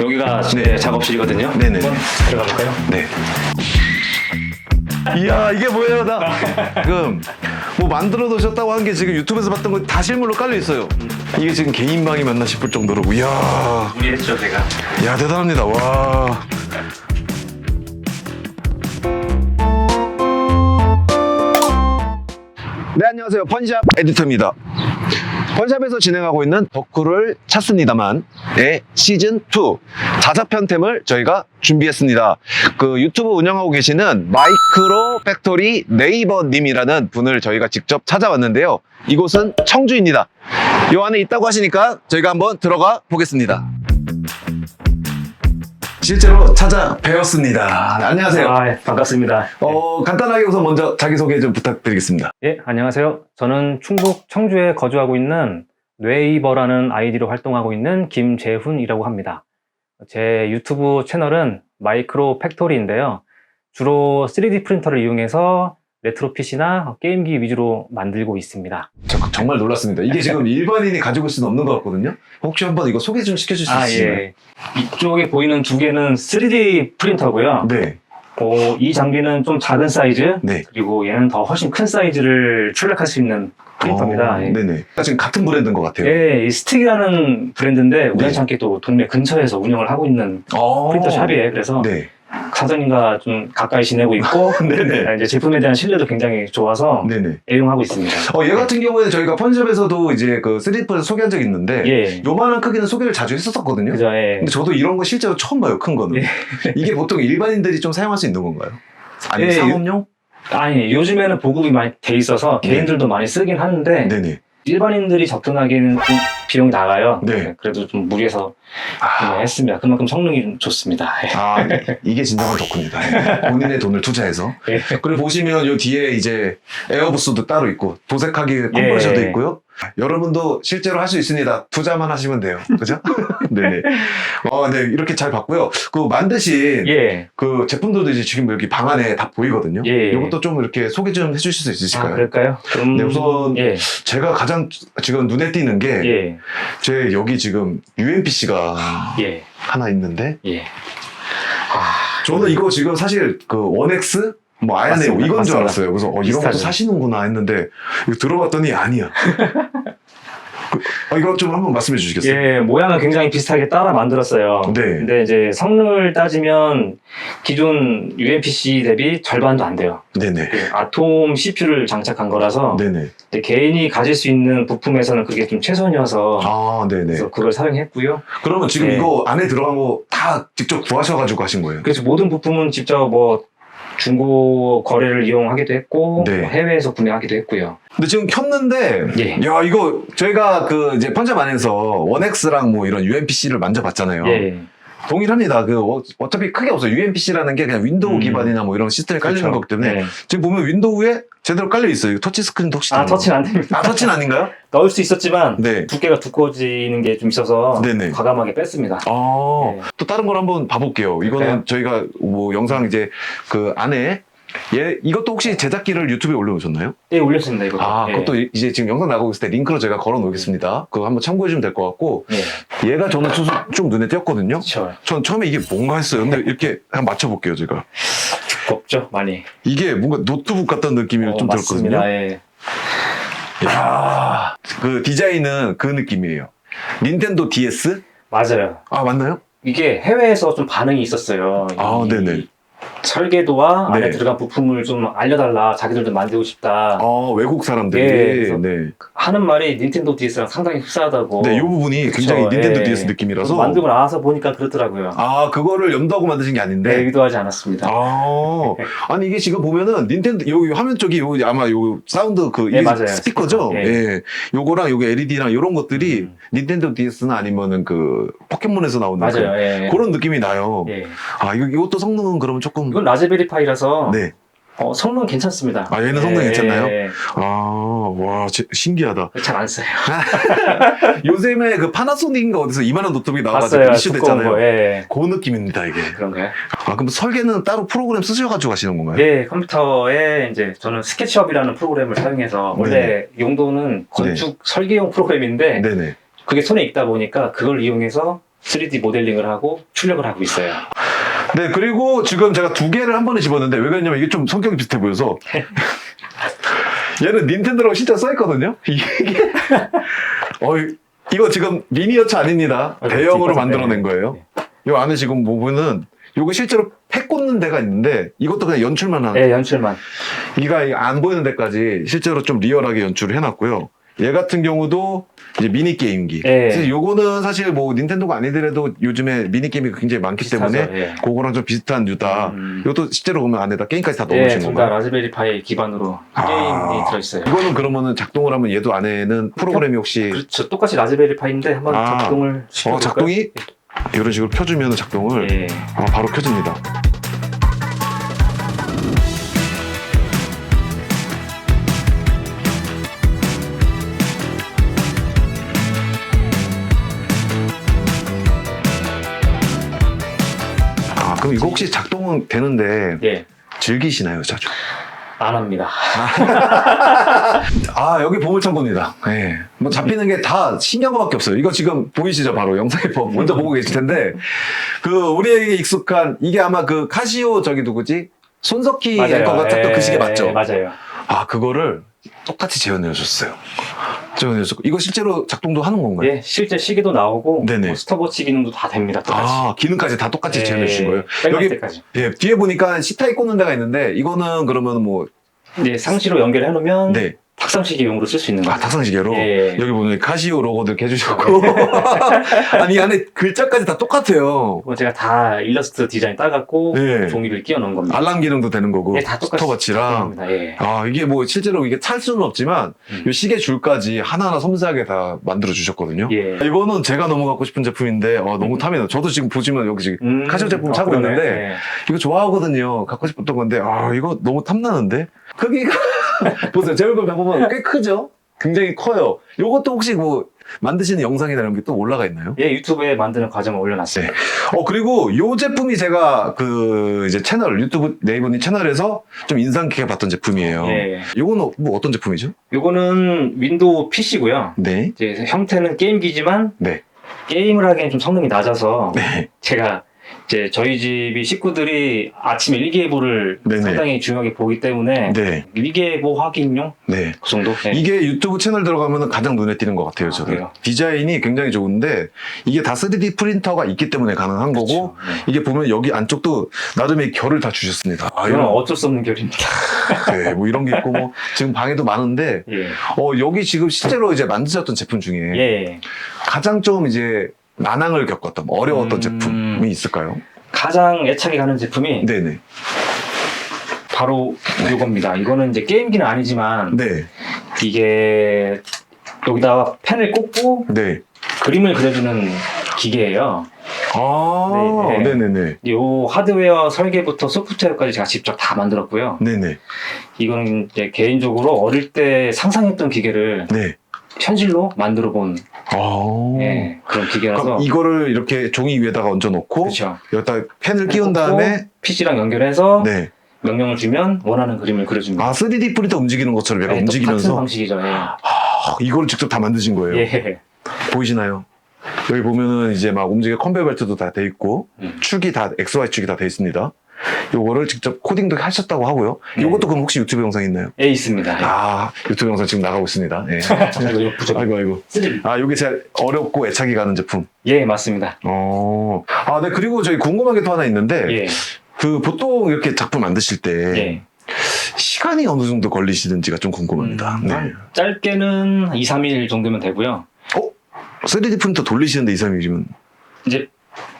여기가 제 네. 작업실이거든요. 네네. 한번 들어가 볼까요? 네. 이야 이게 뭐예요 나 지금 뭐 만들어 놓으셨다고 한 게 지금 유튜브에서 봤던 거 다 실물로 깔려 있어요 이게 지금 개인 방이 맞나 싶을 정도로 이야 무리했죠, 제가. 야 대단합니다 와 네, 안녕하세요. 펀샵 에디터입니다. 펀샵에서 진행하고 있는 덕후를 찾습니다만 의 시즌 2 자사편템을 저희가 준비했습니다. 그 유튜브 운영하고 계시는 마이크로 팩토리 네이버 님이라는 분을 저희가 직접 찾아왔는데요. 이곳은 청주입니다. 요 안에 있다고 하시니까 저희가 한번 들어가 보겠습니다. 실제로 찾아 뵈었습니다. 안녕하세요. 아, 예, 반갑습니다. 어, 간단하게 우선 먼저 자기소개 좀 부탁드리겠습니다. 예, 안녕하세요. 저는 충북 청주에 거주하고 있는 뇌이버라는 아이디로 활동하고 있는 김재훈이라고 합니다. 제 유튜브 채널은 마이크로 팩토리인데요. 주로 3D 프린터를 이용해서 레트로 PC나 게임기 위주로 만들고 있습니다. 저, 정말 놀랐습니다. 이게 지금 일반인이 가지고 있을 수는 없는 것 같거든요. 혹시 한번 이거 소개 좀 시켜주실 수 아, 있나요? 예. 이쪽에 보이는 두 개는 3D 프린터고요. 네, 어, 이 장비는 좀 작은 사이즈, 네. 그리고 얘는 더 훨씬 큰 사이즈를 출력할 수 있는 프린터입니다. 어, 예. 네네. 지금 같은 브랜드인 것 같아요. 예, 이 스틱이라는 브랜드인데 우연치 네. 않게 또 동네 근처에서 운영을 하고 있는 어. 프린터 샵이에요. 그래서 네. 사장님과 좀 가까이 지내고 있고 네네. 이제 제품에 대한 신뢰도 굉장히 좋아서 네네. 애용하고 있습니다. 어, 얘 같은 경우에는 저희가 펀샵에서도 이제 그 3D에서 소개한 적이 있는데, 예, 요만한 크기는 소개를 자주 했었거든요. 그죠. 예. 근데 저도 이런 거 실제로 처음 봐요, 큰 거는. 예. 이게 보통 일반인들이 좀 사용할 수 있는 건가요? 아니면 예, 상업용? 아니 요즘에는 보급이 많이 돼 있어서 네. 개인들도 많이 쓰긴 하는데 네네. 일반인들이 접근하기에는 좀 비용이 나가요. 네. 그래도 좀 무리해서 아, 네, 했습니다. 그만큼 성능이 좀 좋습니다. 예. 아, 이게 진정한 덕후입니다. 본인의 돈을 투자해서. 예. 그리고 보시면 요 뒤에 이제 에어부스도 따로 있고 도색하기 컴프레셔도 예. 있고요. 여러분도 실제로 할 수 있습니다. 투자만 하시면 돼요. 그죠? 네네. 어, 네. 이렇게 잘 봤고요. 그 만드신 예. 그 제품들도 이제 지금 여기 방 안에 다 보이거든요. 예. 이것도 좀 이렇게 소개 좀 해주실 수 아, 있으실까요? 그럴까요? 그럼 네, 우선 예. 제가 가장 지금 눈에 띄는 게 예. 제 여기 지금 UMPC가 예. 하나 있는데 예. 저는 이거 지금 사실 그 원엑스 뭐 아야네오 맞습니다. 이건 줄 맞습니다. 알았어요. 그래서 어, 이런 것도 비슷하죠. 사시는구나 했는데 이거 들어봤더니 아니야. 그, 아, 이거 좀 한번 말씀해 주시겠어요? 예, 모양은 굉장히 비슷하게 따라 만들었어요. 네. 근데 이제 성능을 따지면 기존 UMPC 대비 절반도 안 돼요. 네네. 그 아톰 CPU를 장착한 거라서 네네. 이제 개인이 가질 수 있는 부품에서는 그게 좀 최선이어서 아, 네네. 그래서 그걸 사용했고요. 그러면 지금 네. 이거 안에 들어간 거 다 직접 구하셔가지고 하신 거예요? 그래서 모든 부품은 직접 뭐 중고 거래를 이용하기도 했고 네. 뭐 해외에서 구매하기도 했고요. 근데 지금 켰는데, 예. 야, 이거 저희가 그 이제 펀잡 안에서 원엑스랑 뭐 이런 UMPC를 만져봤잖아요. 예. 동일합니다. 그 어- 어차피 크게 없어요. UMPC라는 게 그냥 윈도우 음. 기반이나 뭐 이런 시스템이 깔리는 그렇죠. 거기 때문에 네. 지금 보면 윈도우에 제대로 깔려 있어요. 터치 스크린도 혹시 아? 터치는 안 됩니다. 아, 터치는 아닌가요? 넣을 수 있었지만 네. 두께가 두꺼워지는 게 좀 있어서 네네. 과감하게 뺐습니다. 아, 네. 또 다른 걸 한번 봐볼게요. 이거는 그래요? 저희가 뭐 영상 이제 그 안에 얘 이것도 혹시 제작기를 유튜브에 올려놓으셨나요? 예, 올렸습니다, 이거. 아, 예. 그것도 이- 이제 지금 영상 나가고 있을 때 링크로 제가 걸어 놓겠습니다. 그거 한번 참고해 주면 될 것 같고 예. 얘가 저는 쭉, 쭉 눈에 띄었거든요. 그렇죠. 전 처음에 이게 뭔가 했어요. 근데 이렇게 한번 맞춰볼게요, 제가. 곱죠, 많이. 이게 뭔가 노트북 같다는 느낌이 어, 좀 들었거든요. 맞습니다. 예. 야, 그 디자인은 그 느낌이에요. 닌텐도 DS? 맞아요. 아 맞나요? 이게 해외에서 좀 반응이 있었어요. 아, 이 네네. 설계도와 안에 네. 들어간 부품을 좀 알려달라. 자기들도 만들고 싶다. 아 외국 사람들이 예, 그래서 네, 하는 말이 닌텐도 DS랑 상당히 흡사하다고. 네, 이 부분이 굉장히 그쵸, 닌텐도 예. DS 느낌이라서 만들고 나와서 보니까 그렇더라고요. 아 그거를 염두하고 만드신 게 아닌데. 네, 의도하지 않았습니다. 아, 아니 이게 지금 보면은 닌텐도 여기 화면 쪽이 요 아마 요 사운드 그 네, 이게 맞아요. 스피커죠. 스피커. 예. 요거랑 요게 LED랑 요런 것들이 음. 닌텐도 DS나 아니면은 그 포켓몬에서 나오는 맞아요. 그, 예. 그런 느낌이 나요. 예. 아 이거 이것도 성능은 그러면 조금 이건 라즈베리 파이라서 네. 어, 성능 괜찮습니다. 아, 얘는 성능 괜찮나요? 예, 아, 와, 제- 신기하다. 잘 안 써요. 요즘에 그 파나소닉인가 어디서 이만한 노트북이 나와가지고 봤어요. 이슈 두꺼운 됐잖아요. 거. 예. 그 느낌입니다, 이게. 그런가요? 아, 그럼 설계는 따로 프로그램 쓰셔가지고 하시는 건가요? 네, 컴퓨터에 이제 저는 스케치업이라는 프로그램을 사용해서 원래 용도는 건축 설계용 프로그램인데 네네. 그게 손에 있다 보니까 그걸 이용해서 3D 모델링을 하고 출력을 하고 있어요. 네, 그리고 지금 제가 두 개를 한 번에 집었는데 왜 그러냐면 이게 좀 성격이 비슷해 보여서 얘는 닌텐도라고 진짜 써있거든요. 이게 어 이거 지금 미니어처 아닙니다. 아, 대형으로 뒷바퀴. 만들어낸 거예요. 이 안에 지금 보면은 요거 실제로 팩 꽂는 데가 있는데 이것도 그냥 연출만 하는 네, 연출만. 이가 안 보이는 데까지 실제로 좀 리얼하게 연출을 해놨고요. 얘 같은 경우도 이제 미니 게임기. 예. 요거는 사실 뭐 닌텐도가 아니더라도 요즘에 미니 게임이 굉장히 많기 비슷하죠. 때문에 예. 그거랑 좀 비슷한 류다. 음. 이것도 실제로 보면 안에다 게임까지 다 예, 넣으신 건가요? 라즈베리 파이 기반으로 아. 게임이 들어있어요. 이거는 그러면은 작동을 하면 얘도 안에는 프로그램이 혹시 그렇죠. 똑같이 라즈베리 파이인데 한번 아. 작동을 시켜볼까요? 어, 작동이 이런 식으로 켜주면 작동을 예. 아, 바로 켜집니다. 그럼 이거 혹시 작동은 되는데 예. 즐기시나요, 자주? 안 합니다. 아, 여기 보물창고입니다. 예. 뭐 잡히는 게 다 신기한 거밖에 없어요. 이거 지금 보이시죠? 바로 영상에 보- 먼저 보고 계실 텐데, 그, 우리에게 익숙한, 이게 아마 그 카시오 저기 누구지? 손석희 앵커가 탔던 그 시계 맞죠? 예, 맞아요. 아, 그거를 똑같이 재현해 주셨어요. 재현해 주셨고. 이거 실제로 작동도 하는 건가요? 예, 실제 시계도 나오고 네네. 뭐 스톱워치 기능도 다 됩니다. 똑같이. 아, 기능까지 다 똑같이 재현해 주신 거예요? 여기 여기, 때까지. 예, 뒤에 보니까 C타입 꽂는 데가 있는데, 이거는 그러면 뭐, 예, 상시로 연결해 놓으면 네. 탁상시계용으로 쓸 수 있는 아, 거예요. 탁상시계로? 예. 여기 보면 카시오 로고도 이렇게 해주셨고. 아니, 이 안에 글자까지 다 똑같아요. 그거 제가 다 일러스트 디자인 따갖고 예. 종이를 끼워 넣은 겁니다. 알람 기능도 되는 거고. 예, 다 똑같이 스톱워치랑. 예. 아, 이게 뭐 실제로 이게 찰 수는 없지만, 음. 이 시계 줄까지 하나하나 섬세하게 다 만들어 주셨거든요. 예. 이거는 제가 너무 갖고 싶은 제품인데, 어, 너무 탐이 저도 지금 보시면 여기 지금 음, 카시오 제품 아, 차고 그러네. 있는데, 예. 이거 좋아하거든요. 갖고 싶었던 건데, 아, 이거 너무 탐나는데? 크기가, 보세요. 제 얼굴 봐보면 꽤 크죠? 굉장히 커요. 요것도 혹시 뭐, 만드시는 영상이나 이런 게 또 올라가 있나요? 예, 유튜브에 만드는 과정을 올려놨어요. 어, 그리고 요 제품이 제가 그 이제 채널, 유튜브 네이버님 채널에서 좀 인상 깊게 봤던 제품이에요. 예. 요거는 뭐 어떤 제품이죠? 요거는 윈도우 PC고요. 네. 이제 형태는 게임기지만 네. 게임을 하기엔 좀 성능이 낮아서 네. 제가 이제 저희 집이 식구들이 아침 일기예보를 네네. 상당히 중요하게 보기 때문에 네. 일기예보 확인용 네. 그 정도. 네. 이게 유튜브 채널 들어가면 가장 눈에 띄는 것 같아요, 저는. 그래요? 디자인이 굉장히 좋은데, 이게 다 3D 프린터가 있기 때문에 가능한 거고, 그렇죠. 네. 이게 보면 여기 안쪽도 나름의 결을 다 주셨습니다. 아, 이건 이런, 어쩔 수 없는 결입니다. 네, 뭐 이런 게 있고, 뭐, 지금 방에도 많은데, 예. 어, 여기 지금 실제로 이제 만드셨던 제품 중에 예. 가장 좀 이제 난항을 겪었던, 어려웠던 음. 제품이 있을까요? 가장 애착이 가는 제품이 네네. 바로 이겁니다. 이거는 이제 게임기는 아니지만 네. 이게 여기다가 펜을 꽂고 네. 그림을 그려주는 기계예요. 아, 네, 네. 네네네. 이 하드웨어 설계부터 소프트웨어까지 제가 직접 다 만들었고요. 네네. 이거는 이제 개인적으로 어릴 때 상상했던 기계를 네. 현실로 만들어 본 아. 예, 그런 기계라서 그럼 이거를 이렇게 종이 위에다가 얹어놓고 그렇죠. 여기다 펜을 끼운 다음에 PC랑 연결해서 네. 명령을 주면 원하는 그림을 그려줍니다. 아 3D 프린터 움직이는 것처럼 약간 예, 똑같은 움직이면서 방식이죠. 예. 아, 이거를 직접 다 만드신 거예요. 예. 보이시나요? 여기 보면은 이제 막 움직여 컨베이어 벨트도 다 돼 있고 음. 축이 다 XY 축이 다 돼 있습니다. 요거를 직접 코딩도 하셨다고 하고요. 네. 요것도 그럼 혹시 유튜브 영상 있나요? 예, 있습니다. 예. 아 유튜브 영상 지금 나가고 있습니다. 예. 아이고, 이거 부족. 아이고 아이고. 쓰리. 아 요게 제일 어렵고 애착이 가는 제품. 예, 맞습니다. 어. 아, 네. 그리고 저희 궁금한 게 또 하나 있는데, 예. 그 보통 이렇게 작품 만드실 때 예. 시간이 어느 정도 걸리시는지가 좀 궁금합니다. 음, 네. 한 짧게는 2, 3일 정도면 되고요. 3D 프린터 돌리시는데 2, 3일이면. 이제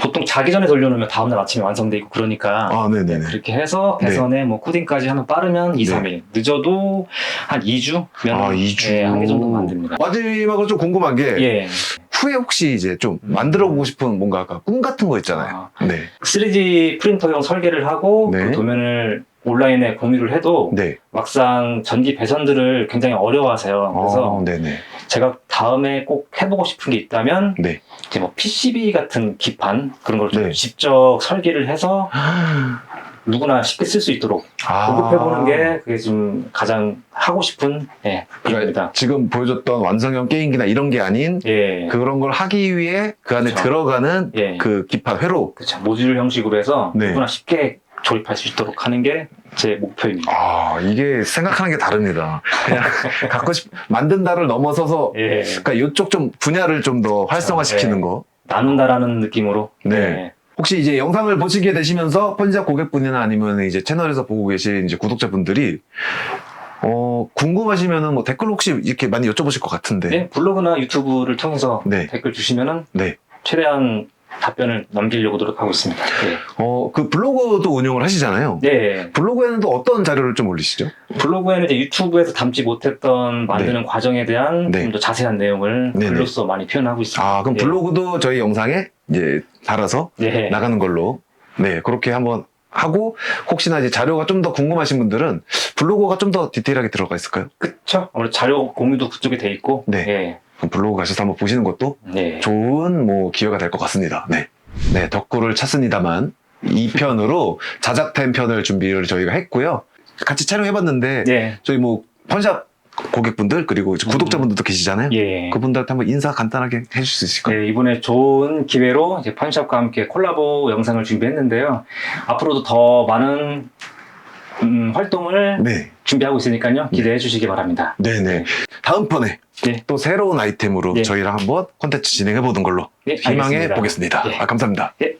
보통 자기 전에 돌려놓으면 다음날 아침에 완성돼 있고 그러니까 아, 네네네. 그렇게 해서 배선에 뭐 코딩까지 하면 빠르면 2, 네. 3일 늦어도 한 2주면 아, 2주. 예, 한개 정도 만듭니다. 마지막으로 좀 궁금한 게, 예. 후에 혹시 이제 좀 음. 만들어 보고 싶은 뭔가 아까 꿈 같은 거 있잖아요. 아, 네. 3D 프린터용 설계를 하고 네. 그 도면을 온라인에 공유를 해도 네. 막상 전기 배선들을 굉장히 어려워하세요. 그래서 아, 네네. 제가 다음에 꼭 해보고 싶은 게 있다면 네. 이제 뭐 PCB 같은 기판 그런 걸 좀 네. 직접 설계를 해서 누구나 쉽게 쓸 수 있도록 아. 공급해보는 게 그게 지금 가장 하고 싶은 예, 그러니까 일입니다. 지금 보여줬던 완성형 게임기나 이런 게 아닌 예. 그런 걸 하기 위해 그 안에 그쵸. 들어가는 예. 그 기판 회로. 그렇죠. 모듈 형식으로 해서 네. 누구나 쉽게 조립할 수 있도록 하는 게 제 목표입니다. 아 이게 생각하는 게 다릅니다. 그냥 갖고 싶 만든다를 넘어서서 예. 그러니까 이쪽 좀 분야를 좀 더 활성화시키는 예. 거. 나눈다라는 느낌으로. 네. 예. 혹시 이제 영상을 보시게 되시면서 펀샵 고객분이나 아니면 이제 채널에서 보고 계신 이제 구독자분들이 어 궁금하시면은 뭐 댓글 혹시 이렇게 많이 여쭤보실 것 같은데. 예, 블로그나 유튜브를 통해서 네. 댓글 주시면은 네. 최대한 답변을 남기려고 노력하고 있습니다. 예. 어그 블로그도 운영을 하시잖아요. 네. 블로그에는 또 어떤 자료를 좀 올리시죠? 블로그에는 이제 유튜브에서 담지 못했던 만드는 과정에 대한 네. 좀 더 자세한 내용을 네네. 글로써 많이 표현하고 있습니다. 아 그럼 예. 블로그도 저희 영상에 이제 달아서 예. 나가는 걸로 네 그렇게 한번 하고 혹시나 이제 자료가 좀 더 궁금하신 분들은 블로그가 좀 더 디테일하게 들어가 있을까요? 그쵸? 아무래도 자료 공유도 그쪽에 돼 있고. 네. 예. 블로그 가셔서 한번 보시는 것도 네. 좋은 뭐 기회가 될 것 같습니다. 네. 네, 덕구를 찾습니다만 2편으로 자작템 편을 준비를 저희가 했고요. 같이 촬영해봤는데 네. 저희 뭐 펀샵 고객분들 그리고 이제 구독자분들도 계시잖아요. 예. 그분들한테 한번 인사 간단하게 해줄 수 있을까요? 네, 이번에 좋은 기회로 이제 펀샵과 함께 콜라보 영상을 준비했는데요. 앞으로도 더 많은 음, 활동을 네. 준비하고 있으니까요. 기대해 주시기 바랍니다. 네네. 다음번에 네. 또 새로운 아이템으로 네. 저희랑 한번 콘텐츠 진행해 보는 걸로 네, 희망해 알겠습니다. 보겠습니다. 예. 아, 감사합니다. 예.